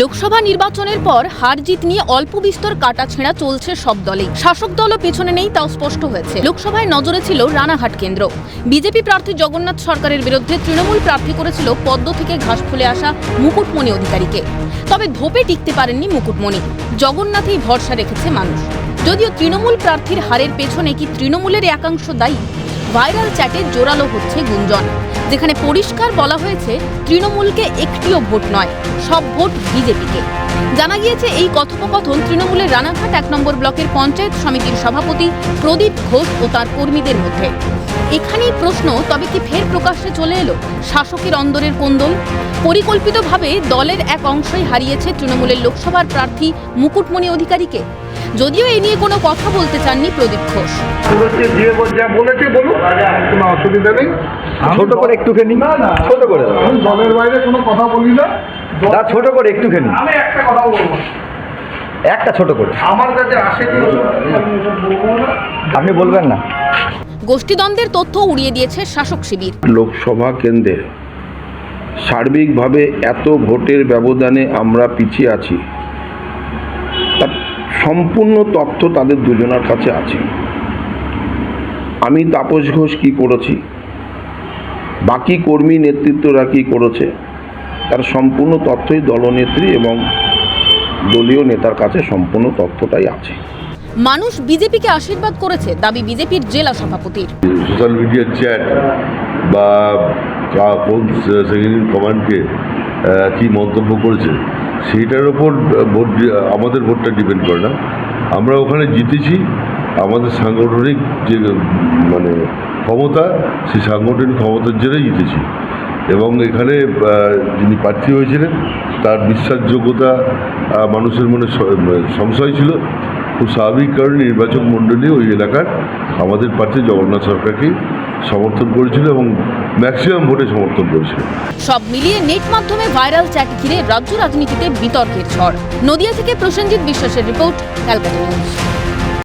লোকসভা নির্বাচনের পর হার জিত নিয়ে অল্প বিস্তর কাটা ছেঁড়া চলছে সব দলেই। শাসক দলও পেছনে নেই, তাও স্পষ্ট হয়েছে। লোকসভায় নজরে ছিল রানাঘাট কেন্দ্র। বিজেপি প্রার্থী জগন্নাথ সরকারের বিরুদ্ধে তৃণমূল প্রার্থী করেছিল পদ্ম থেকে ঘাস ফুলে আসা মুকুটমণি অধিকারীকে। তবে ধোপে টিকতে পারেননি মুকুটমণি। জগন্নাথেই ভরসা রেখেছে মানুষ। যদিও তৃণমূল প্রার্থীর হারের পেছনে কি তৃণমূলের একাংশ দায়ী? ভাইরাল চ্যাটে জোরালো হচ্ছে গুঞ্জন, যেখানে পরিষ্কার বলা হয়েছে তৃণমূলকে একটিও ভোট নয়, সব ভোট বিজেপিকে। জানা গিয়েছে এই কথোপকথন তৃণমূলের রানাঘাট এক নম্বর ব্লকের পঞ্চায়েত সমিতির সভাপতি প্রদীপ ঘোষ ও তার কর্মীদের মধ্যে। এখানেই প্রশ্ন, তবে কি ফের প্রকাশ্যে চলে এলো শাসকের অন্দরের কোন্দল? পরিকল্পিতভাবে দলের এক অংশই হারিয়েছে তৃণমূলের লোকসভার প্রার্থী মুকুটমণি অধিকারীকে। যদিও এ নিয়ে কোনো কথা বলতে চাননি প্রদীপ ঘোষ। বলেছে যে বল- যা বলুন কোনো অসুবিধা নেই। ছোট করে একটুখানি। না না। ছোট করে। দলের বাইরে কোনো কথা বলি না। ছোট করে একটুখানি। আমি একটা কথা বলব। একটা ছোট করে। আমার কাছে আসে আপনি বলবেন না। গোষ্ঠীদ্বন্দ্বের তথ্য উড়িয়ে দিয়েছে শাসক শিবির। লোকসভা কেন্দ্রে সার্বিকভাবে এত ভোটের ব্যবধানে আমরা পিছিয়ে আছি। সম্পূর্ণ তথ্য তাদের দুজনার কাছে আছে। আমি তাপস ঘোষ কী করেছি? বাকি কর্মী নেতৃত্বরা কী করেছে? তার সম্পূর্ণ তথ্যই দলনেত্রী এবং দলীয় নেতার কাছে সম্পূর্ণ তথ্যটাই আছে। মানুষ বিজেপিকে আশীর্বাদ করেছে দাবি বিজেপির জেলা সভাপতির। সোশ্যাল মিডিয়ার চ্যাট বা কোন সেকেন্ড কমান্ডকে কি মন্তব্য করেছে? সেইটার ওপর ভোট আমাদের ভোটটা ডিপেন্ড করে না। আমরা ওখানে জিতেছি, আমাদের সাংগঠনিক যে মানে ক্ষমতা, সেই সাংগঠনিক ক্ষমতার জন্যই জিতেছি। এবং এখানে যিনি প্রার্থী হয়েছিলেন, তার বিশ্বাসযোগ্যতা মানুষের মনে সংশয় ছিল। খুব স্বাভাবিক কারণে নির্বাচক মণ্ডলী ওই এলাকার আমাদের প্রার্থী জগন্নাথ সরকারকে সমর্থন করেছিল এবং ম্যাক্সিমাম ভোটে সমর্থন করেছিল। সব মিলিয়ে নেট মাধ্যমে ভাইরাল চ্যাট ঘিরে রাজ্য রাজনীতিতে বিতর্কের ঝড়। নদিয়া থেকে প্রসেনজিৎ বিশ্বাসের রিপোর্ট ক্যালকাটা নিউজ।